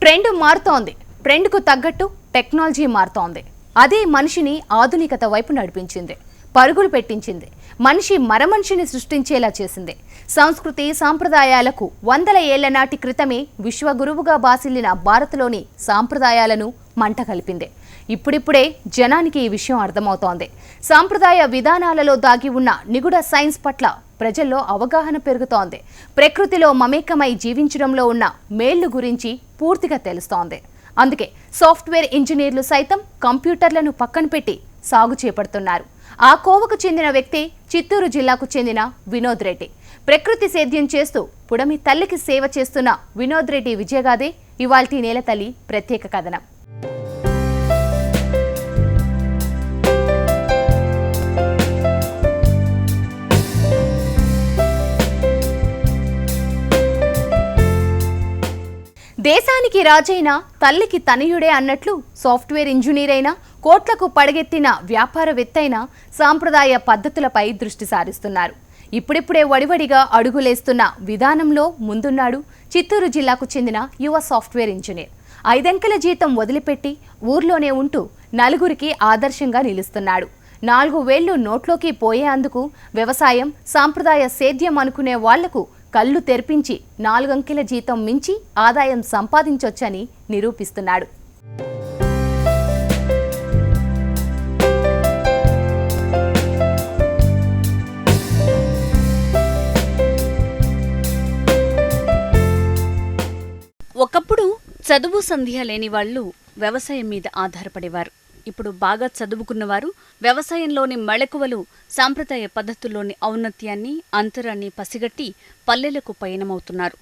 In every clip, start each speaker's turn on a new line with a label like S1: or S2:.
S1: Trend మారుతోంది. ట్రెండ్కు తగ్గట్టు technology మారుతోంది. అదే మనిషిని ఆధునికత వైపు నడిపించింది. పరుగులు పెట్టించింది. మనిషి మరమనిషిని సృష్టించేలా చేసింది. సంస్కృతి సాంప్రదాయాలకు వందల ఏళ్ళ నాటి క్రితమే విశ్వగురువుగా బాసిల్లిన భారత్లోని సాంప్రదాయాలను మంట కలిపింది. ఇప్పుడిప్పుడే జనానికి ఈ విషయం అర్థమవుతోంది. సాంప్రదాయ విధానాలలో దాగి ఉన్న నిగుడ సైన్స్ పట్ల ప్రజల్లో అవగాహన పెరుగుతోంది. ప్రకృతిలో మమేకమై జీవించడంలో ఉన్న మేళ్ళు గురించి పూర్తిగా తెలుస్తోంది. అందుకే సాఫ్ట్వేర్ ఇంజనీర్లు సైతం కంప్యూటర్లను పక్కన పెట్టి సాగు చేపడుతున్నారు. ఆ కోవకు చెందిన వ్యక్తి చిత్తూరు జిల్లాకు చెందిన వినోద్ రెడ్డి. ప్రకృతి సేద్యం చేస్తూ పుడమి తల్లికి సేవ చేస్తున్న వినోద్ రెడ్డి విజయగాదే ఇవాల్టి నేల తల్లి ప్రత్యేక కథనం. దేశానికి రాజైన తల్లికి తనయుడే అన్నట్లు సాఫ్ట్వేర్ ఇంజనీర్ అయినా కోట్లకు పడగెత్తిన వ్యాపారవేత్తైన సాంప్రదాయ పద్ధతులపై దృష్టి సారిస్తున్నారు. ఇప్పుడిప్పుడే వడివడిగా అడుగులేస్తున్న విధానంలో ముందున్నాడు చిత్తూరు జిల్లాకు చెందిన యువ సాఫ్ట్వేర్ ఇంజనీర్. ఐదంకెల జీతం వదిలిపెట్టి ఊర్లోనే ఉంటూ నలుగురికి ఆదర్శంగా నిలుస్తున్నాడు. నాలుగు వేళ్ళు నోట్లోకి పోయేందుకు వ్యవసాయం సాంప్రదాయ సేద్యం అనుకునే వాళ్ళకు కళ్ళు తెరిపించి నాలుగంకెల జీతం మించి ఆదాయం సంపాదించొచ్చని నిరూపిస్తున్నాడు.
S2: ఒకప్పుడు చదువు సంధ్య లేని వాళ్ళు వ్యవసాయం మీద ఆధారపడేవారు. ఇప్పుడు బాగా చదువుకున్నవారు వ్యవసాయంలోని మెళకువలు సాంప్రదాయ పద్ధతుల్లోని ఔన్నత్యాన్ని అంతరాన్ని పసిగట్టి పల్లెలకు పయనమవుతున్నారు.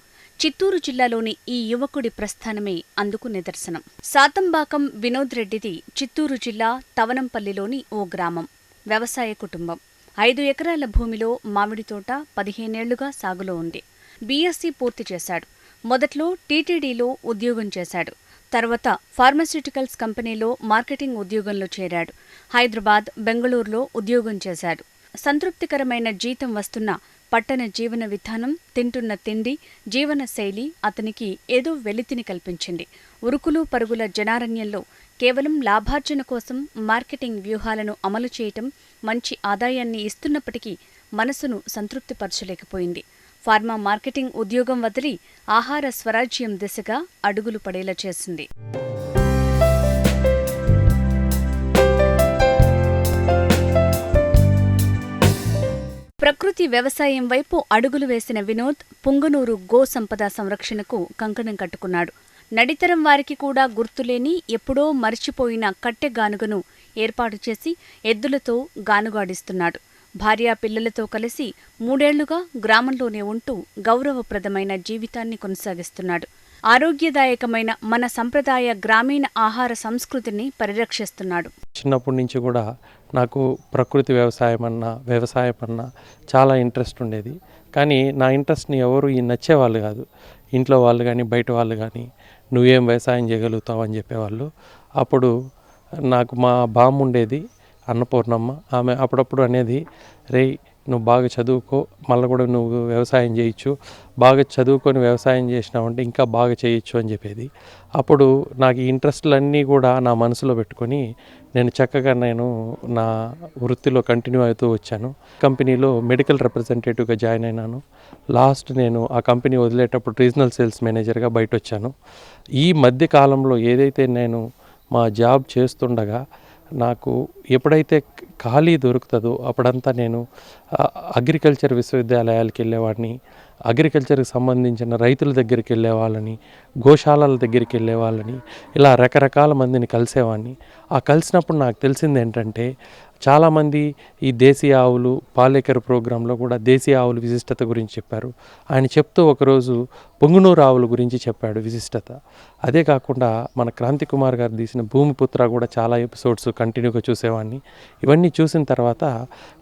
S2: చిత్తూరు జిల్లాలోని ఈ యువకుడి ప్రస్థానమే అందుకు నిదర్శనం. సాతంబాకం వినోద్ రెడ్డిది చిత్తూరు జిల్లా తవనంపల్లిలోని ఓ గ్రామం. వ్యవసాయ కుటుంబం. ఐదు ఎకరాల భూమిలో మామిడి తోట పదిహేనేళ్ళుగా సాగులో ఉంది. బీఎస్సీ పూర్తి చేశాడు. మొదట్లో టీటీడీలో ఉద్యోగం చేశాడు. తర్వాత ఫార్మాస్యూటికల్స్ కంపెనీలో మార్కెటింగ్ ఉద్యోగంలో చేరాడు. హైదరాబాద్ బెంగళూరులో ఉద్యోగం చేశాడు. సంతృప్తికరమైన జీతం వస్తున్న పట్టణ జీవన విధానం తింటున్న తిండి జీవన శైలి అతనికి ఏదో వెలితిని కల్పించింది. ఉరుకులు పరుగుల జనారణ్యంలో కేవలం లాభార్జన కోసం మార్కెటింగ్ వ్యూహాలను అమలు చేయటం మంచి ఆదాయాన్ని ఇస్తున్నప్పటికీ మనసును సంతృప్తిపరచలేకపోయింది. ఫార్మా మార్కెటింగ్ ఉద్యోగం వదిలి ఆహార స్వరాజ్యం దిశగా అడుగులు పడేలా చేసింది. ప్రకృతి వ్యవసాయం వైపు అడుగులు వేసిన వినోద్ పుంగనూరు గో సంపద సంరక్షణకు కంకణం కట్టుకున్నాడు. నడితరం వారికి కూడా గుర్తులేని ఎప్పుడో మరిచిపోయిన కట్టె గానుగను ఏర్పాటు చేసి ఎద్దులతో గానుగాడిస్తున్నాడు. భార్య పిల్లలతో కలిసి మూడేళ్ళుగా గ్రామంలోనే ఉంటూ గౌరవప్రదమైన జీవితాన్ని కొనసాగిస్తున్నాడు. ఆరోగ్యదాయకమైన మన సంప్రదాయ గ్రామీణ ఆహార సంస్కృతిని పరిరక్షిస్తున్నాడు.
S3: చిన్నప్పటి నుంచి కూడా నాకు ప్రకృతి వ్యవసాయం అన్న వ్యవసాయం అన్న చాలా ఇంట్రెస్ట్ ఉండేది. కానీ నా ఇంట్రెస్ట్ని ఎవరు ఈ నచ్చేవాళ్ళు కాదు. ఇంట్లో వాళ్ళు కానీ బయట వాళ్ళు కానీ నువ్వేం వ్యవసాయం చేయగలుగుతావు అని చెప్పేవాళ్ళు. అప్పుడు నాకు మా బామ్మ ఉండేది. అన్నపూర్ణమ్మ ఆమె అప్పుడప్పుడు అనేది రే నువ్వు బాగా చదువుకో మళ్ళీ కూడా నువ్వు వ్యవసాయం చేయొచ్చు బాగా చదువుకొని వ్యవసాయం చేసినావంటే ఇంకా బాగా చేయొచ్చు అని చెప్పేది. అప్పుడు నాకు ఈ ఇంట్రెస్ట్లన్నీ కూడా నా మనసులో పెట్టుకొని నేను చక్కగా నేను నా వృత్తిలో కంటిన్యూ అవుతూ వచ్చాను. కంపెనీలో మెడికల్ రిప్రజెంటేటివ్గా జాయిన్ అయినాను. లాస్ట్ నేను ఆ కంపెనీ వదిలేటప్పుడు రీజనల్ సేల్స్ మేనేజర్గా బయట వచ్చాను ఈ మధ్య కాలంలో ఏదైతే నేను మా జాబ్ చేస్తుండగా నాకు ఎప్పుడైతే ఖాళీ దొరుకుతుందో అప్పుడంతా నేను అగ్రికల్చర్ విశ్వవిద్యాలయాలకు వెళ్ళేవాడిని. అగ్రికల్చర్కి సంబంధించిన రైతుల దగ్గరికి వెళ్ళేవాళ్ళని గోశాలల దగ్గరికి వెళ్ళేవాళ్ళని ఇలా రకరకాల మందిని కలిసేవాడిని. ఆ కలిసినప్పుడు నాకు తెలిసింది ఏంటంటే చాలామంది ఈ దేశీయ ఆవులు పాలేకర్ ప్రోగ్రాంలో కూడా దేశీయ ఆవుల విశిష్టత గురించి చెప్పారు. ఆయన చెప్తూ ఒకరోజు పొంగునూరు ఆవుల గురించి చెప్పాడు విశిష్టత. అదే కాకుండా మన క్రాంతి కుమార్ గారు తీసిన భూమిపుత్ర కూడా చాలా ఎపిసోడ్స్ కంటిన్యూగా చూసేవాడిని. ఇవన్నీ చూసిన తర్వాత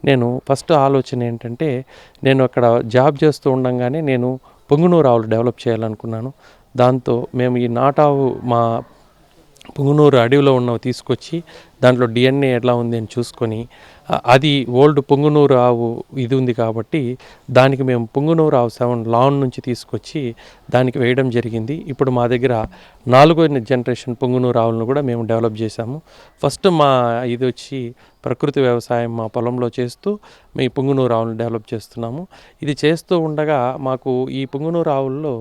S3: నేను ఫస్ట్ ఆలోచన ఏంటంటే నేను అక్కడ జాబ్ చేస్తూ ఉండంగానే నేను పొంగునూరు ఆవులు డెవలప్ చేయాలనుకున్నాను. దాంతో మేము ఈ నాటావు మా పుంగునూరు అడవిలో ఉన్నవి తీసుకొచ్చి దాంట్లో డిఎన్ఏ ఎట్లా ఉంది అని చూసుకొని అది ఓల్డ్ పుంగునూరు ఆవు ఇది ఉంది కాబట్టి దానికి మేము పుంగునూరు ఆవు సెవెన్ లాన్ నుంచి తీసుకొచ్చి దానికి వేయడం జరిగింది. ఇప్పుడు మా దగ్గర నాలుగో జనరేషన్ పుంగునూరు ఆవులను కూడా మేము డెవలప్ చేశాము. ఫస్ట్ మా ఇది వచ్చి ప్రకృతి వ్యవసాయం మా పొలంలో చేస్తూ మీ పుంగునూరు ఆవులను డెవలప్ చేస్తున్నాము. ఇది చేస్తూ ఉండగా మాకు ఈ పుంగునూరు ఆవుల్లో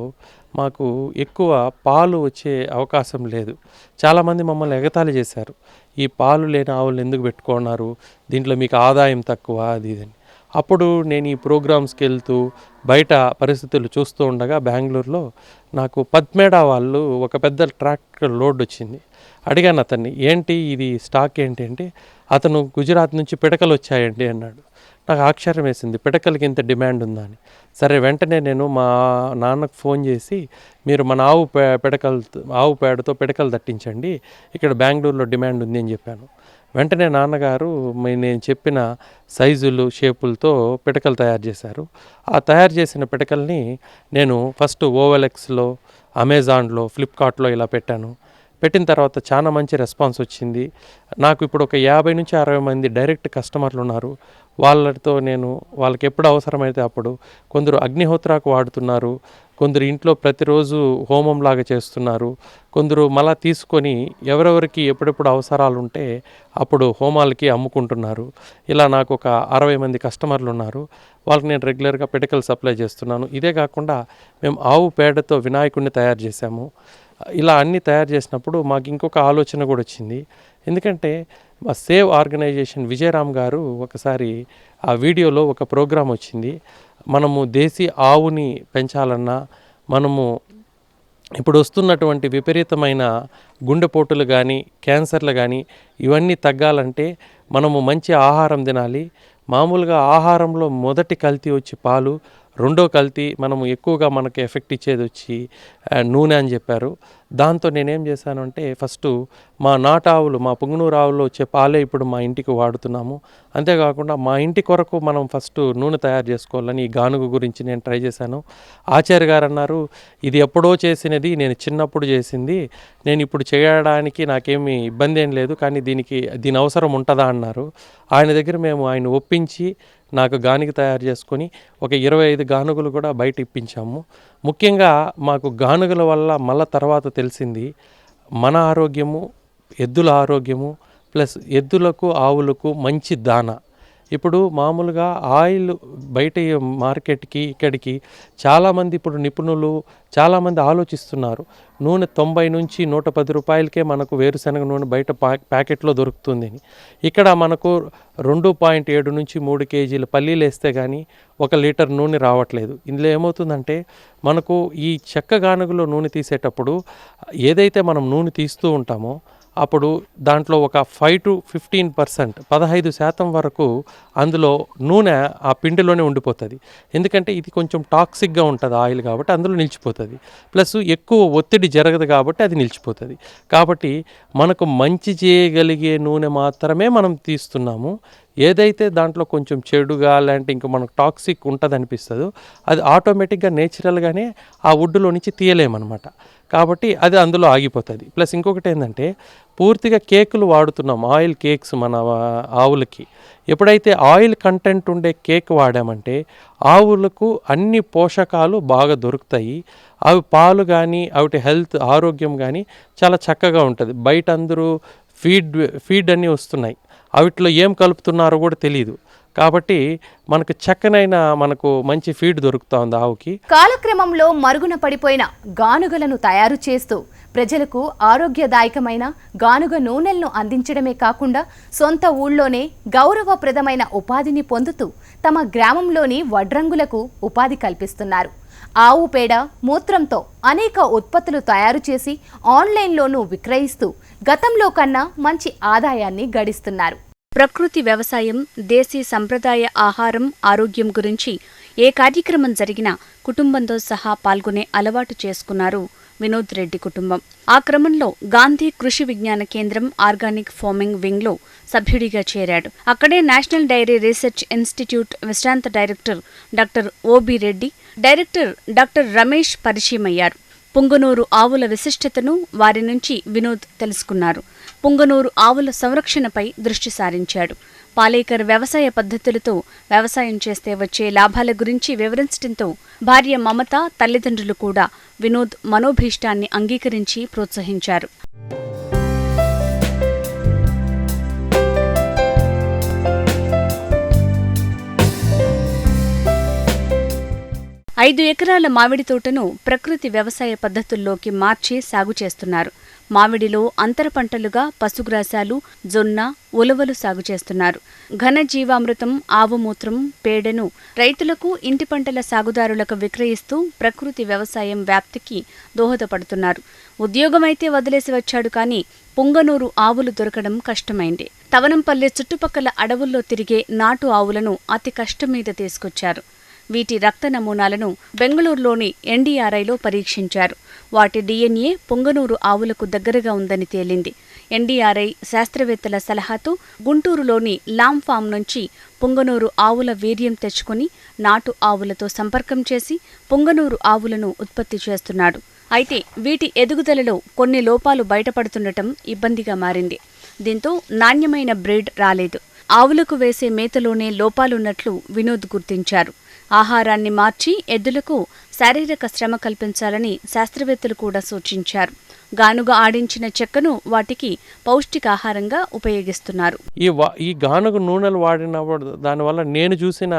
S3: మాకు ఎక్కువ పాలు వచ్చే అవకాశం లేదు. చాలామంది మమ్మల్ని ఎగతాళి చేశారు. ఈ పాలు లేని ఆవులు ఎందుకు పెట్టుకున్నారు? దీంట్లో మీకు ఆదాయం తక్కువ అది ఇది అని. అప్పుడు నేను ఈ ప్రోగ్రామ్స్కి వెళ్తూ బయట పరిస్థితులు చూస్తూ ఉండగా బెంగళూరులో నాకు పద్మేడా వాళ్ళు ఒక పెద్ద ట్రాక్టర్ లోడ్ వచ్చింది. అడిగాను అతన్ని ఏంటి ఇది స్టాక్ ఏంటి? అంటే అతను గుజరాత్ నుంచి పిడకలు వచ్చాయండి అన్నాడు. నాకు ఆశ్చర్యం వేసింది పిడకలకి ఇంత డిమాండ్ ఉందా అని. సరే వెంటనే నేను మా నాన్నకు ఫోన్ చేసి మీరు మన ఆవు పే పిడకలు ఆవు పేడతో పిడకలు తట్టించండి ఇక్కడ బెంగళూరులో డిమాండ్ ఉంది అని చెప్పాను. వెంటనే నాన్నగారు మీ- నేను చెప్పిన సైజులు షేపులతో పిడకలు తయారు చేశారు. ఆ తయారు చేసిన పిడకల్ని నేను ఫస్ట్ ఓవెలెక్స్లో అమెజాన్లో ఫ్లిప్కార్ట్లో ఇలా పెట్టాను. పెట్టిన తర్వాత చాలా మంచి రెస్పాన్స్ వచ్చింది. నాకు ఇప్పుడు ఒక యాభై నుంచి అరవై మంది డైరెక్ట్ కస్టమర్లు ఉన్నారు. వాళ్ళతో నేను వాళ్ళకి ఎప్పుడు అవసరమైతే అప్పుడు కొందరు అగ్నిహోత్రాకు వాడుతున్నారు. కొందరు ఇంట్లో ప్రతిరోజు హోమం లాగా చేస్తున్నారు. కొందరు మళ్ళా తీసుకొని ఎవరెవరికి ఎప్పుడెప్పుడు అవసరాలు ఉంటే అప్పుడు హోమాలకి అమ్ముకుంటున్నారు. ఇలా నాకు ఒక అరవై మంది కస్టమర్లు ఉన్నారు. వాళ్ళకి నేను రెగ్యులర్గా పిడకలు సప్లై చేస్తున్నాను. ఇదే కాకుండా మేము ఆవు పేడతో వినాయకుడిని తయారు చేశాము. ఇలా అన్నీ తయారు చేసినప్పుడు మాకు ఇంకొక ఆలోచన కూడా వచ్చింది. ఎందుకంటే మా సేవ్ ఆర్గనైజేషన్ విజయరామ్ గారు ఒకసారి ఆ వీడియోలో ఒక ప్రోగ్రాం వచ్చింది. మనము దేశీ ఆవుని పెంచాలన్నా మనము ఇప్పుడు వస్తున్నటువంటి విపరీతమైన గుండెపోటులు కానీ క్యాన్సర్లు కానీ ఇవన్నీ తగ్గాలంటే మనము మంచి ఆహారం తినాలి. మామూలుగా ఆహారంలో మొదటి కల్తీ వచ్చి పాలు రెండో కల్తీ మనం ఎక్కువగా మనకి ఎఫెక్ట్ ఇచ్చేది వచ్చి నూనె అని చెప్పారు. దాంతో నేనేం చేశానంటే ఫస్ట్ మా నాటావులు మా పుంగనూరు ఆవులు వచ్చే పాలే ఇప్పుడు మా ఇంటికి వాడుతున్నాము. అంతేకాకుండా మా ఇంటి కొరకు మనం ఫస్ట్ నూనె తయారు చేసుకోవాలని ఈ గానుగ గురించి నేను ట్రై చేశాను. ఆచార్య గారు అన్నారు ఇది ఎప్పుడో చేసినది నేను చిన్నప్పుడు చేసింది. నేను ఇప్పుడు చేయడానికి నాకేమీ ఇబ్బంది ఏం లేదు కానీ దీనికి దీని అవసరం ఉంటుందా? అన్నారు. ఆయన దగ్గర మేము ఆయన ఒప్పించి నాకు గానుగ తయారు చేసుకొని ఒక ఇరవై ఐదు గానుగలు కూడా బయట ఇప్పించాము. ముఖ్యంగా మాకు గానుగల వల్ల మళ్ళా తర్వాత తెలిసింది మన ఆరోగ్యము ఎద్దుల ఆరోగ్యము ప్లస్ ఎద్దులకు ఆవులకు మంచి దాన. ఇప్పుడు మామూలుగా ఆయిల్ బయట మార్కెట్కి ఇక్కడికి చాలామంది ఇప్పుడు నిపుణులు చాలామంది ఆలోచిస్తున్నారు. నూనె తొంభై నుంచి నూట పది రూపాయలకే మనకు వేరుశనగ నూనె బయట ప్యా ప్యాకెట్లో దొరుకుతుంది ఇక్కడ మనకు రెండు పాయింట్ ఏడు నుంచి మూడు కేజీల పల్లీలు వేస్తే కానీ ఒక లీటర్ నూనె రావట్లేదు. ఇందులో ఏమవుతుందంటే మనకు ఈ చెక్క గానుగలో నూనె తీసేటప్పుడు ఏదైతే మనం నూనె తీస్తూ ఉంటామో అప్పుడు దాంట్లో ఒక ఫైవ్ టు ఫిఫ్టీన్ పర్సెంట్ పదహైదు శాతం వరకు అందులో నూనె ఆ పిండిలోనే ఉండిపోతుంది. ఎందుకంటే ఇది కొంచెం టాక్సిక్గా ఉంటుంది ఆయిల్ కాబట్టి అందులో నిలిచిపోతుంది. ప్లస్ ఎక్కువ ఒత్తిడి జరగదు కాబట్టి అది నిలిచిపోతుంది. కాబట్టి మనకు మంచి చేయగలిగే నూనె మాత్రమే మనం తీస్తున్నాము. ఏదైతే దాంట్లో కొంచెం చెడుగా లేదంటే ఇంకా మనకు టాక్సిక్ ఉంటుంది అనిపిస్తుందో అది ఆటోమేటిక్గా నేచురల్గానే ఆ వుడ్లో నుంచి తీయలేమన్నమాట. కాబట్టి అది అందులో ఆగిపోతుంది. ప్లస్ ఇంకొకటి ఏంటంటే పూర్తిగా కేకులు వాడుతున్నాం. ఆయిల్ కేక్స్ మన ఆవులకి. ఎప్పుడైతే ఆయిల్ కంటెంట్ ఉండే కేక్ వాడామంటే ఆవులకు అన్ని పోషకాలు బాగా దొరుకుతాయి. అవి పాలు కానీ అవిటి హెల్త్ ఆరోగ్యం కానీ చాలా చక్కగా ఉంటుంది. బయట అందరూ ఫీడ్ ఫీడ్ అన్నీ వస్తున్నాయి. అవిట్లో ఏం కలుపుతున్నారో కూడా తెలియదు కాబట్టి మనకు చక్కనైన మనకు మంచి ఫీడ్ దొరుకుతా ఉంది ఆవుకి.
S1: కాలక్రమంలో మరుగున పడిపోయిన గానుగలను తయారు చేస్తూ ప్రజలకు ఆరోగ్యదాయకమైన గానుగ నూనెలను అందించడమే కాకుండా సొంత ఊళ్ళోనే గౌరవప్రదమైన ఉపాధిని పొందుతూ తమ గ్రామంలోని వడ్రంగులకు ఉపాధి కల్పిస్తున్నారు. ఆవు పేడ మూత్రంతో అనేక ఉత్పత్తులు తయారు చేసి ఆన్లైన్లోనూ విక్రయిస్తూ గతంలో కన్నా మంచి ఆదాయాన్ని గడిస్తున్నారు.
S2: ప్రకృతి వ్యవసాయం దేశీ సంప్రదాయ ఆహారం ఆరోగ్యం గురించి ఏ కార్యక్రమం జరిగినా కుటుంబంతో సహా పాల్గొనే అలవాటు చేసుకున్నారు వినోద్ రెడ్డి కుటుంబం. ఆ క్రమంలో గాంధీ కృషి విజ్ఞాన కేంద్రం ఆర్గానిక్ ఫార్మింగ్ వింగ్లో సభ్యుడిగా చేరాడు. అక్కడే నేషనల్ డైరీ రీసెర్చ్ ఇన్స్టిట్యూట్ విశ్రాంత director doctor O B Reddy director doctor Ramesh పరిచయమయ్యారు. Punganur ఆవుల విశిష్టతను వారి నుంచి వినోద్ తెలుసుకున్నారు. పుంగనూరు ఆవుల సంరక్షణపై దృష్టి సారించాడు. పాలేకర్ వ్యవసాయ పద్ధతులతో వ్యవసాయం చేస్తే వచ్చే లాభాల గురించి వివరించడంతో భార్య మమత తల్లిదండ్రులు కూడా వినోద్ మనోభీష్టాన్ని అంగీకరించి ప్రోత్సహించారు. ఐదు ఎకరాల మామిడి తోటను ప్రకృతి వ్యవసాయ పద్ధతుల్లోకి మార్చి సాగు చేస్తున్నారు. మామిడిలో అంతర పంటలుగా పశుగ్రాసాలు జొన్న ఉలవలు సాగు చేస్తున్నారు. ఘన జీవామృతం ఆవుమూత్రం పేడను రైతులకు ఇంటి పంటల సాగుదారులకు విక్రయిస్తూ ప్రకృతి వ్యవసాయం వ్యాప్తికి దోహదపడుతున్నారు. ఉద్యోగమైతే వదిలేసి వచ్చాడు కానీ పుంగనూరు ఆవులు దొరకడం కష్టమైంది. తవనంపల్లె చుట్టుపక్కల అడవుల్లో తిరిగే నాటు ఆవులను అతి కష్టం మీద తీసుకొచ్చారు. వీటి రక్త నమూనాలను బెంగళూరులోని ఎన్డీఆర్ఐలో పరీక్షించారు. వాటి డీఎన్ఏ పొంగనూరు ఆవులకు దగ్గరగా ఉందని తేలింది. ఎన్డీఆర్ఐ శాస్త్రవేత్తల సలహాతో గుంటూరులోని లామ్ ఫామ్ నుంచి పొంగనూరు ఆవుల వీర్యం తెచ్చుకుని నాటు ఆవులతో సంపర్కం చేసి పొంగనూరు ఆవులను ఉత్పత్తి చేస్తున్నాడు. అయితే వీటి ఎదుగుదలలో కొన్ని లోపాలు బయటపడుతుండటం ఇబ్బందిగా మారింది. దీంతో నాణ్యమైన బ్రీడ్ రాలేదు. ఆవులకు వేసే మేతలోనే లోపాలున్నట్లు వినోద్ గుర్తించారు. ఆహారాన్ని మార్చి ఎద్దులకు శారీరక శ్రమ కల్పించాలని శాస్త్రవేత్తలు కూడా సూచించారు. గానుగ ఆడించిన చెక్కను వాటికి పౌష్టికాహారంగా ఉపయోగిస్తున్నారు.
S3: ఈ ఈ గానుగ నూనెలు వాడినప్పుడు దానివల్ల నేను చూసిన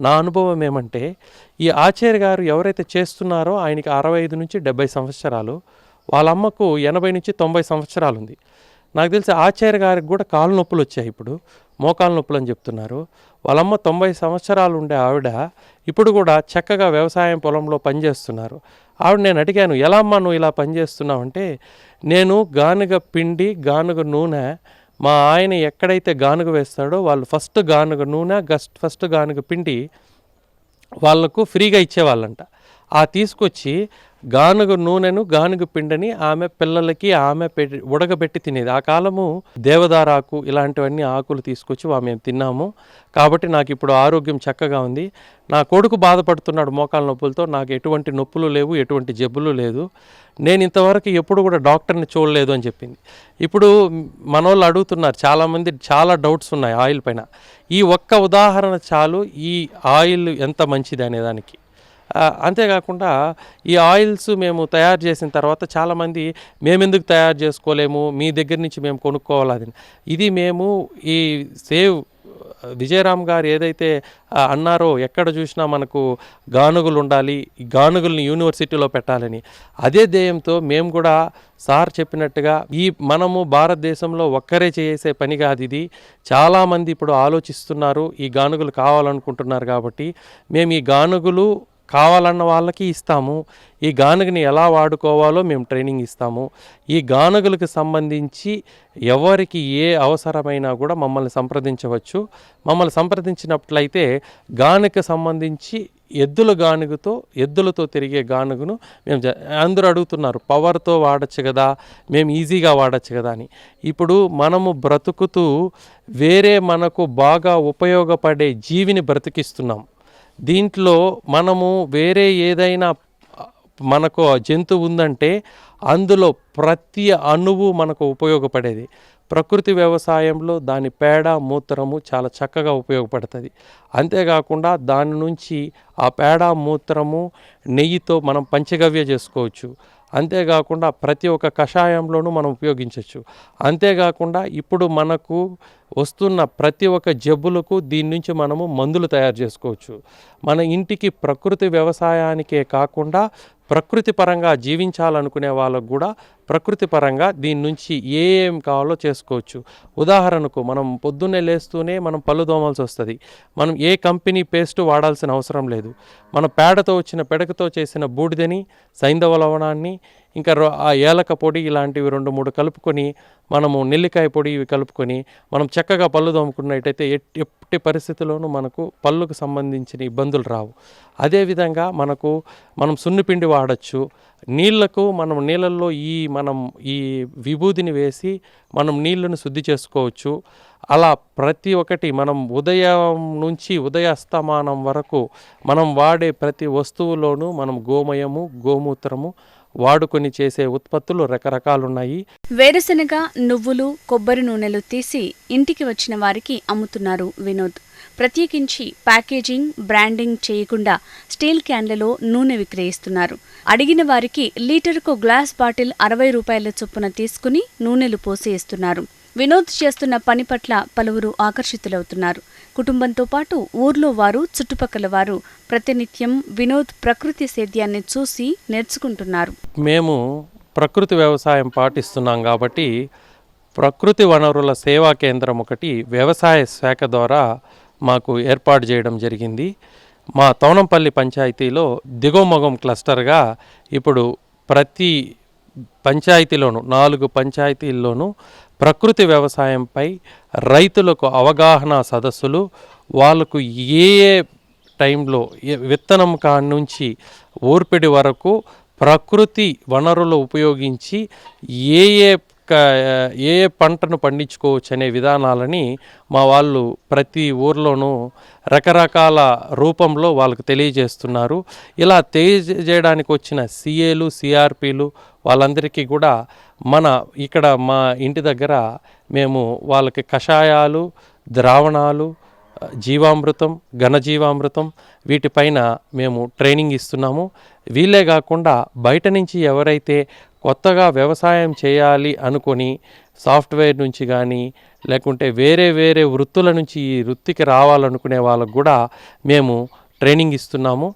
S3: నా అనుభవం ఏమంటే ఈ ఆచార్య గారు ఎవరైతే చేస్తున్నారో ఆయనకి అరవై ఐదు నుంచి డెబ్బై సంవత్సరాలు వాళ్ళ అమ్మకు ఎనభై నుంచి తొంభై సంవత్సరాలు ఉంది నాకు తెలిసి ఆచార్య గారికి కూడా కాలు నొప్పులు వచ్చాయి ఇప్పుడు. మోకాలు నొప్పులు అని చెప్తున్నారు. వాళ్ళమ్మ తొంభై సంవత్సరాలు ఉండే ఆవిడ ఇప్పుడు కూడా చక్కగా వ్యవసాయం పొలంలో పనిచేస్తున్నారు. ఆవిడ నేను అడిగాను ఎలా అమ్మా నువ్వు ఇలా పనిచేస్తున్నావు? అంటే నేను గానుగ పిండి గానుగ నూనె మా ఆయన ఎక్కడైతే గానుగ వేస్తాడో వాళ్ళు ఫస్ట్ గానుగ నూనె గస్ట్ ఫస్ట్ గానుగ పిండి వాళ్ళకు ఫ్రీగా ఇచ్చేవాళ్ళంట. ఆ తీసుకొచ్చి గానుగ నూనెను గానుగ పిండిని ఆమె పిల్లలకి ఆమె పెట్టి ఉడకబెట్టి తినేది. ఆ కాలము దేవదారాకు ఇలాంటివన్నీ ఆకులు తీసుకొచ్చి మేము తిన్నాము. కాబట్టి నాకు ఇప్పుడు ఆరోగ్యం చక్కగా ఉంది. నా కొడుకు బాధపడుతున్నాడు మోకాల నొప్పులతో. నాకు ఎటువంటి నొప్పులు లేవు ఎటువంటి జబ్బులు లేదు. నేను ఇంతవరకు ఎప్పుడు కూడా డాక్టర్ని చూడలేదు అని చెప్పింది. ఇప్పుడు మనోళ్ళు అడుగుతున్నారు చాలామంది చాలా డౌట్స్ ఉన్నాయి ఆయిల్ పైన. ఈ ఒక్క ఉదాహరణ చాలు ఈ ఆయిల్ ఎంత మంచిది అనేదానికి అంతేకాకుండా ఈ ఆయిల్స్ మేము తయారు చేసిన తర్వాత చాలామంది మేమెందుకు తయారు చేసుకోలేము మీ దగ్గర నుంచి మేము కొనుక్కోవాలని ఇది మేము ఈ సేవ్ విజయరామ్ గారు ఏదైతే అన్నారో ఎక్కడ చూసినా మనకు గానుగులు ఉండాలి ఈ గానుగుల్ని యూనివర్సిటీలో పెట్టాలని. అదే ధ్యేయంతో మేము కూడా సార్ చెప్పినట్టుగా ఈ మనము భారతదేశంలో ఒక్కరే చేసే పని కాదు ఇది. చాలామంది ఇప్పుడు ఆలోచిస్తున్నారు ఈ గానుగులు కావాలనుకుంటున్నారు కాబట్టి మేము ఈ గానుగులు కావాలన్న వాళ్ళకి ఇస్తాము. ఈ గానుగని ఎలా వాడుకోవాలో మేము ట్రైనింగ్ ఇస్తాము. ఈ గానుగలకు సంబంధించి ఎవరికి ఏ అవసరమైనా కూడా మమ్మల్ని సంప్రదించవచ్చు. మమ్మల్ని సంప్రదించినట్లయితే గానుగకు సంబంధించి ఎద్దుల గానుగతో ఎద్దులతో తిరిగే గానుగను మేము అందరూ అడుగుతున్నారు. పవర్తో వాడచ్చు కదా మేము ఈజీగా వాడచ్చు కదా అని. ఇప్పుడు మనము బ్రతుకుతూ వేరే మనకు బాగా ఉపయోగపడే జీవిని బ్రతికిస్తున్నాం. దీంట్లో మనము వేరే ఏదైనా మనకు ఆ జంతువు ఉందంటే అందులో ప్రతి అణువు మనకు ఉపయోగపడేది. ప్రకృతి వ్యవసాయంలో దాని పేడ మూత్రము చాలా చక్కగా ఉపయోగపడుతుంది. అంతేకాకుండా దాని నుంచి ఆ పేడ మూత్రము నెయ్యితో మనం పంచగవ్య చేసుకోవచ్చు. అంతేకాకుండా ప్రతి ఒక్క కషాయంలోనూ మనం ఉపయోగించవచ్చు అంతేకాకుండా ఇప్పుడు మనకు వస్తున్న ప్రతి ఒక్క జబ్బులకు దీని నుంచి మనము మందులు తయారు చేసుకోవచ్చు. మన ఇంటికి ప్రకృతి వ్యవసాయానికే కాకుండా ప్రకృతి పరంగా జీవించాలనుకునే వాళ్ళకు కూడా ప్రకృతి పరంగా దీని నుంచి ఏ ఏం కావాలో చేసుకోవచ్చు. ఉదాహరణకు మనం పొద్దున్నే లేస్తూనే మనం పళ్ళు దోమాల్సి వస్తుంది. మనం ఏ కంపెనీ పేస్ట్ వాడాల్సిన అవసరం లేదు. మన పేడతో వచ్చిన పెడకతో చేసిన బూడిదని సైంధవ లవణాన్ని ఇంకా ఆ ఏలక పొడి ఇలాంటివి రెండు మూడు కలుపుకొని మనము నెల్లికాయ పొడి ఇవి కలుపుకొని మనం చక్కగా పళ్ళు తోముకున్నట్టయితే ఎట్టి పరిస్థితుల్లోనూ మనకు పళ్ళుకు సంబంధించిన ఇబ్బందులు రావు. అదేవిధంగా మనకు మనం సున్నిపిండి వాడచ్చు. నీళ్ళకు మనం నీళ్ళల్లో ఈ మనం ఈ విభూదిని వేసి మనం నీళ్ళను శుద్ధి చేసుకోవచ్చు. అలా ప్రతి ఒక్కటి మనం ఉదయం నుంచి ఉదయాస్తమానం వరకు మనం వాడే ప్రతి వస్తువులోనూ మనం గోమయము గోమూత్రము వాడుకొని చేసే ఉత్పత్తులు రకరకాలు ఉన్నాయి
S2: వేరుశనగ నువ్వులు కొబ్బరి నూనెలు తీసి ఇంటికి వచ్చిన వారికి అమ్ముతున్నారు వినోద్. ప్రత్యేకించి ప్యాకేజింగ్ బ్రాండింగ్ చేయకుండా స్టీల్ క్యాన్లలో నూనె విక్రయిస్తున్నారు. అడిగిన వారికి లీటర్కు గ్లాస్ బాటిల్ అరవై రూపాయల చొప్పున తీసుకుని నూనెలు పోసి ఇస్తున్నారు వినోద్ చేస్తున్న పని పట్ల పలువురు ఆకర్షితులవుతున్నారు. కుటుంబంతో పాటు ఊర్లో వారు చుట్టుపక్కల వారు ప్రతినిత్యం వినోద్ ప్రకృతి సేద్యాన్ని చూసి నేర్చుకుంటున్నారు.
S3: మేము ప్రకృతి వ్యవసాయం పాటిస్తున్నాం కాబట్టి ప్రకృతి వనరుల సేవా కేంద్రం ఒకటి వ్యవసాయ శాఖ ద్వారా మాకు ఏర్పాటు చేయడం జరిగింది. మా తౌనంపల్లి పంచాయతీలో దిగువమొగం క్లస్టర్గా ఇప్పుడు ప్రతి పంచాయతీలోను నాలుగు పంచాయతీల్లోనూ ప్రకృతి వ్యవసాయంపై రైతులకు అవగాహన సదస్సులు వాళ్ళకు ఏ ఏ టైంలో విత్తనం కాడి నుంచి ఊర్పిడి వరకు ప్రకృతి వనరులు ఉపయోగించి ఏ ఏ ఏ ఏ పంటను పండించుకోవచ్చు అనే విధానాలని మా వాళ్ళు ప్రతి ఊర్లోనూ రకరకాల రూపంలో వాళ్ళకు తెలియజేస్తున్నారు. ఇలా తెలియజేయడానికి వచ్చిన సిఏలు సిఆర్పీలు వాళ్ళందరికీ కూడా మన ఇక్కడ మా ఇంటి దగ్గర మేము వాళ్ళకి కషాయాలు ద్రావణాలు జీవామృతం ఘనజీవామృతం వీటిపైన మేము ట్రైనింగ్ ఇస్తున్నాము. వీళ్ళే కాకుండా బయట నుంచి ఎవరైతే కొత్తగా వ్యవసాయం చేయాలి అనుకొని సాఫ్ట్వేర్ నుంచి కానీ లేకుంటే వేరే వేరే వృత్తుల నుంచి ఈ వృత్తికి రావాలనుకునే వాళ్ళకు కూడా మేము ట్రైనింగ్ ఇస్తున్నాము.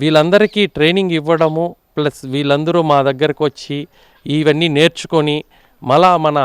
S3: వీళ్ళందరికీ ట్రైనింగ్ ఇవ్వడము ప్లస్ వీళ్ళందరూ మా దగ్గరకు వచ్చి ఇవన్నీ నేర్చుకొని మళ్ళా మన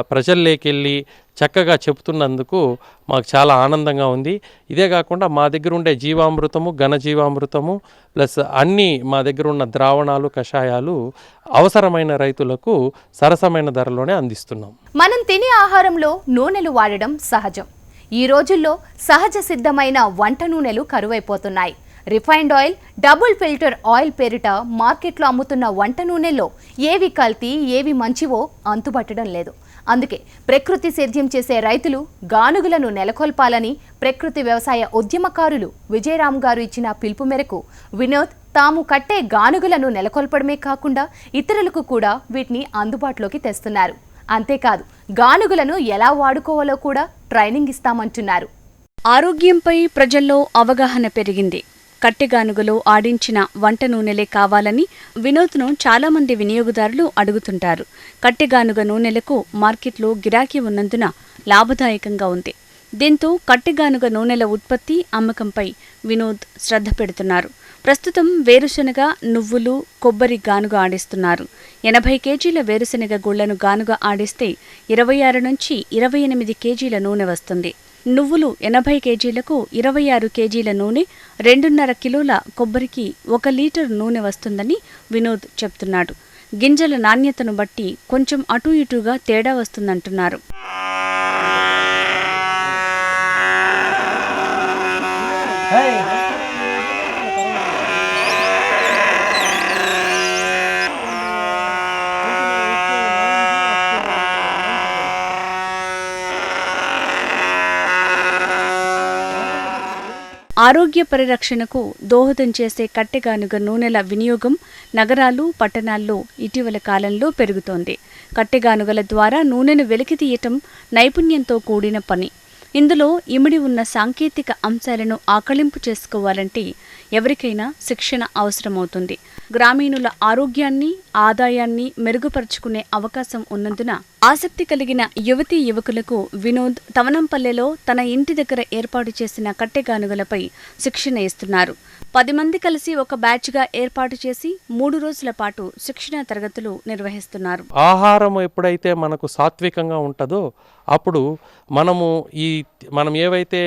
S3: ప్రజల్లోకి వెళ్ళి చక్కగా చెప్తున్నందుకు మాకు చాలా ఆనందంగా ఉంది. ఇదే కాకుండా మా దగ్గర ఉండే జీవామృతము ఘనజీవామృతము ప్లస్ అన్నీ మా దగ్గర ఉన్న ద్రావణాలు కషాయాలు అవసరమైన రైతులకు సరసమైన ధరలోనే అందిస్తున్నాం.
S1: మనం తినే ఆహారంలో నూనెలు వాడడం సహజం. ఈ రోజుల్లో సహజ సిద్ధమైన వంట నూనెలు కరువైపోతున్నాయి. Refined oil double filter oil పేరిట మార్కెట్లో అమ్ముతున్న వంట నూనెల్లో ఏవి కల్తీ ఏవి మంచివో అంతుపట్టడం లేదు. అందుకే ప్రకృతి సేద్యం చేసే రైతులు గానుగులను నెలకొల్పాలని ప్రకృతి వ్యవసాయ ఉద్యమకారులు విజయరామ్ గారు ఇచ్చిన పిలుపు మేరకు వినోద్ తాము కట్టే గానుగులను నెలకొల్పడమే కాకుండా ఇతరులకు కూడా వీటిని అందుబాటులోకి తెస్తున్నారు. అంతేకాదు గానుగులను ఎలా వాడుకోవాలో కూడా ట్రైనింగ్ ఇస్తామంటున్నారు.
S2: ఆరోగ్యంపై ప్రజల్లో అవగాహన పెరిగింది. కట్టెగానుగలో ఆడించిన వంట నూనెలే కావాలని వినోద్ను చాలామంది వినియోగదారులు అడుగుతుంటారు. కట్టెగానుగ నూనెలకు మార్కెట్లో గిరాకీ ఉన్నందున లాభదాయకంగా ఉంది. దీంతో కట్టెగానుగ నూనెల ఉత్పత్తి అమ్మకంపై వినోద్ శ్రద్ధ పెడుతున్నారు. ప్రస్తుతం వేరుశనగ నువ్వులు కొబ్బరి గానుగ ఆడిస్తున్నారు. ఎనభై కేజీల వేరుశనగ గుళ్ళను గానుగ ఆడిస్తే ఇరవై ఆరు నుంచి ఇరవై ఎనిమిది కేజీల నూనె వస్తుంది. నువ్వులు ఎనభై కేజీలకు ఇరవై ఆరు కేజీల నూనె రెండున్నర కిలోల కొబ్బరికి ఒక లీటర్ నూనె వస్తుందని వినోద్ చెప్తున్నాడు. గింజల నాణ్యతను బట్టి కొంచెం అటూ ఇటూగా తేడా వస్తుందంటున్నారు. ఆరోగ్య పరిరక్షణకు దోహదం చేసే కట్టెగానుగ నూనెల వినియోగం నగరాలు పట్టణాల్లో ఇటీవల కాలంలో పెరుగుతోంది. కట్టెగానుగల ద్వారా నూనెను వెలికితీయటం నైపుణ్యంతో కూడిన పని. ఇందులో ఇమిడి ఉన్న సాంకేతిక అంశాలను ఆకళింపు చేసుకోవాలంటే ఎవరికైనా శిక్షణ అవసరమవుతుంది. గ్రామీణుల ఆరోగ్యాన్ని ఆదాయాన్ని మెరుగుపరుచుకునే అవకాశం ఉన్నందున ఆసక్తి కలిగిన యువతీ యువకులకు వినోద్ తవనంపల్లెలో తన ఇంటి దగ్గర ఏర్పాటు చేసిన కట్టెగానుగలపై శిక్షణ ఇస్తున్నారు. పది మంది కలిసి ఒక బ్యాచ్గా ఏర్పాటు చేసి మూడు రోజుల పాటు శిక్షణ తరగతులు నిర్వహిస్తున్నారు.
S3: ఆహారం ఎప్పుడైతే మనకు సాత్వికంగా ఉంటుందో అప్పుడు మనము ఈ మనం ఏవైతే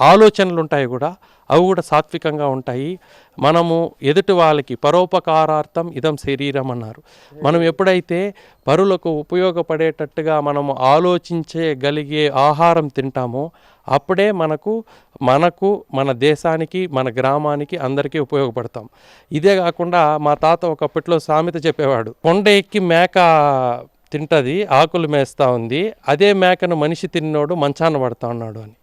S3: ఆలోచనలు ఉంటాయో కూడా అవి కూడా సాత్వికంగా ఉంటాయి. మనము ఎదుటి వాళ్ళకి పరోపకారార్థం ఇదం శరీరం అన్నారు. మనం ఎప్పుడైతే పరులకు ఉపయోగపడేటట్టుగా మనము ఆలోచించగలిగే ఆహారం తింటామో అప్పుడే మనకు మనకు మన దేశానికి మన గ్రామానికి అందరికీ ఉపయోగపడతాం. ఇదే కాకుండా మా తాత ఒకప్పట్లో సామెత చెప్పేవాడు కొండ ఎక్కి మేక తింటది ఆకులు మేస్తా ఉంది అదే మేకను మనిషి తిన్నోడు మంచాన పడతా ఉన్నాడు అని.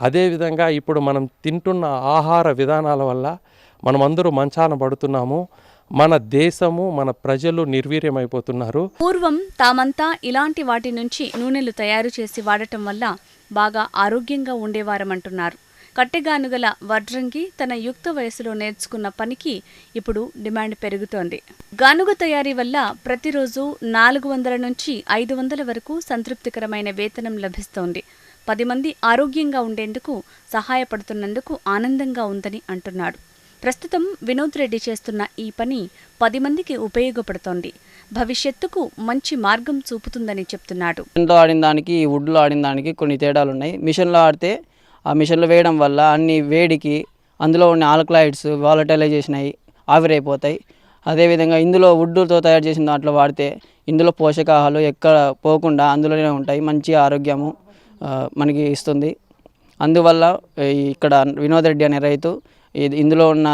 S3: అదేవిధంగా ఇప్పుడు మనం తింటున్న ఆహార విధానాల వల్ల మనమందరూ మంచాన పడుతున్నాము మన దేశము మన ప్రజలు నిర్వీర్యమైపోతున్నారు.
S2: పూర్వం తామంతా ఇలాంటి వాటి నుంచి నూనెలు తయారు చేసి వాడటం వల్ల బాగా ఆరోగ్యంగా ఉండేవారమంటున్నారు. కట్టెగానుగల వడ్రంగి తన యుక్త వయసులో నేర్చుకున్న పనికి ఇప్పుడు డిమాండ్ పెరుగుతోంది. గానుగ తయారీ వల్ల ప్రతిరోజు నాలుగు వందల నుంచి ఐదు వందల వరకు సంతృప్తికరమైన వేతనం లభిస్తోంది. పది మంది ఆరోగ్యంగా ఉండేందుకు సహాయపడుతున్నందుకు ఆనందంగా ఉందని అంటున్నాడు. ప్రస్తుతం వినోద్ రెడ్డి చేస్తున్న ఈ పని పది మందికి ఉపయోగపడుతోంది. భవిష్యత్తుకు మంచి మార్గం చూపుతుందని చెప్తున్నాడు.
S4: మిషన్లో ఆడిన దానికి ఈ వుడ్లో ఆడిన దానికి కొన్ని తేడాలు ఉన్నాయి మిషన్లో ఆడితే ఆ మిషన్లో వేయడం వల్ల అన్ని వేడికి అందులో ఉన్న ఆల్కలాయిడ్స్ వాలటైలైజేషన్ అయ్యి ఆవిరైపోతాయి. అదేవిధంగా ఇందులో వుడ్తో తయారు చేసిన దాంట్లో వాడితే ఇందులో పోషకాహాలు ఎక్కడ పోకుండా అందులోనే ఉంటాయి. మంచి ఆరోగ్యము మనకి ఇస్తుంది. అందువల్ల ఇక్కడ వినోద్ రెడ్డి అనే రైతు ఇందులో ఉన్న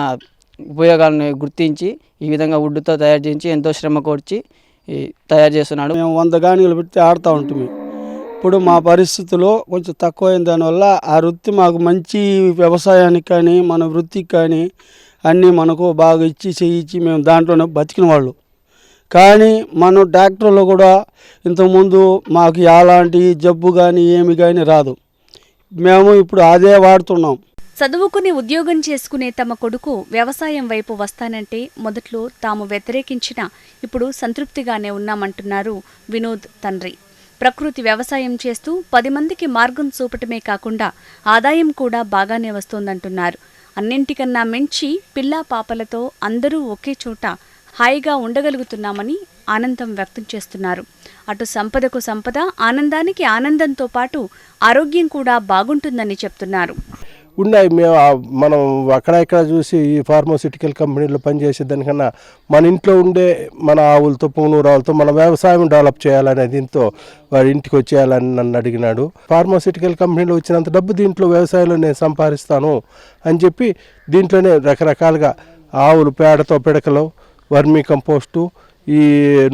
S4: ఉపయోగాలను గుర్తించి ఈ విధంగా వుడ్తో తయారు చేయించి ఎంతో శ్రమ కోర్చి ఈ తయారు చేస్తున్నాడు.
S5: మేము వంద గానిగలు పెట్టి ఆడుతూ ఉంటుంది ఇప్పుడు మా పరిస్థితుల్లో కొంచెం తక్కువైన దానివల్ల ఆ వృత్తి మాకు మంచి వ్యవసాయానికి కానీ మన వృత్తికి కానీ అన్నీ మనకు బాగా ఇచ్చి చేయించి మేము దాంట్లోనే బతికిన వాళ్ళు. కానీ మనం డాక్టర్లు కూడా ఇంతకుముందు మాకు ఎలాంటి జబ్బు కానీ ఏమి కానీ రాదు. మేము ఇప్పుడు అదే వాడుతున్నాం.
S2: చదువుకుని ఉద్యోగం చేసుకునే తమ కొడుకు వ్యవసాయం వైపు వస్తానంటే మొదట్లో తాము వ్యతిరేకించినా ఇప్పుడు సంతృప్తిగానే ఉన్నామంటున్నారు వినోద్ తండ్రి. ప్రకృతి వ్యవసాయం చేస్తూ పది మందికి మార్గం చూపటమే కాకుండా ఆదాయం కూడా బాగానే వస్తోందంటున్నారు. అన్నింటికన్నా మించి పిల్లా పాపలతో అందరూ ఒకే చోట హాయిగా ఉండగలుగుతున్నామని ఆనందం వ్యక్తం చేస్తున్నారు. అటు సంపదకు సంపద ఆనందానికి ఆనందంతో పాటు ఆరోగ్యం కూడా బాగుంటుందని చెప్తున్నారు.
S6: ఉన్నాయి. మేము మనం అక్కడ ఇక్కడ చూసి ఈ ఫార్మాసిటికల్ కంపెనీలో పనిచేసే దానికన్నా మన ఇంట్లో ఉండే మన ఆవులతో పుంగనూరు ఆవులతో మన వ్యవసాయం డెవలప్ చేయాలనే దీంతో వాడి ఇంటికి వచ్చేయాలని నన్ను అడిగినాడు. ఫార్మాసిటికల్ కంపెనీలో వచ్చినంత డబ్బు దీంట్లో వ్యవసాయంలో నేను సంపాదిస్తాను అని చెప్పి దీంట్లోనే రకరకాలుగా ఆవులు పేడతో పిడకలు వర్మీ కంపోస్టు ఈ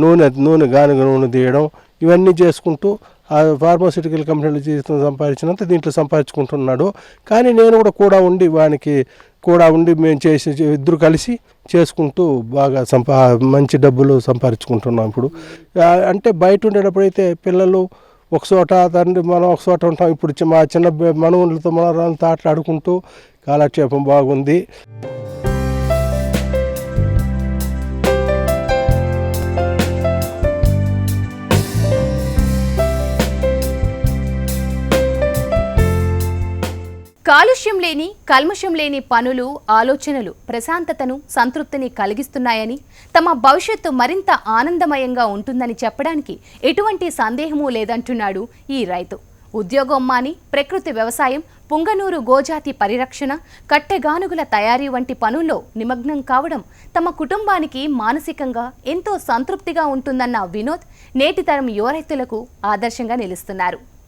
S6: నూనె నూనె గానుగ నూనె తీయడం ఇవన్నీ చేసుకుంటూ ఆ ఫార్మాసిటికల్ కంపెనీలు జీవితం సంపాదించినంత దీంట్లో సంపాదించుకుంటున్నాడు. కానీ నేను కూడా కూడా ఉండి వానికి కూడా ఉండి మేము చేసి ఇద్దరు కలిసి చేసుకుంటూ బాగా సంపా మంచి డబ్బులు సంపాదించుకుంటున్నాం ఇప్పుడు. అంటే బయట ఉండేటప్పుడైతే పిల్లలు ఒక చోట తండ్రి మనం ఒక చోట ఉంటాం. ఇప్పుడు చి- మా చిన్న మనవులతో మనవరాలతో ఆటలాడుకుంటూ కాలక్షేపం బాగుంది.
S1: కాలుష్యం లేని కల్మషం లేని పనులు ఆలోచనలు ప్రశాంతతను సంతృప్తిని కలిగిస్తున్నాయని తమ భవిష్యత్తు మరింత ఆనందమయంగా ఉంటుందని చెప్పడానికి ఎటువంటి సందేహమూ లేదంటున్నాడు ఈ రైతు. ఉద్యోగం మాని ప్రకృతి వ్యవసాయం పుంగనూరు గోజాతి పరిరక్షణ కట్టెగానుగుల తయారీ వంటి పనుల్లో నిమగ్నం కావడం తమ కుటుంబానికి మానసికంగా ఎంతో సంతృప్తిగా ఉంటుందన్న వినోద్ నేటి తరం యువ రైతులకు ఆదర్శంగా నిలుస్తున్నారు.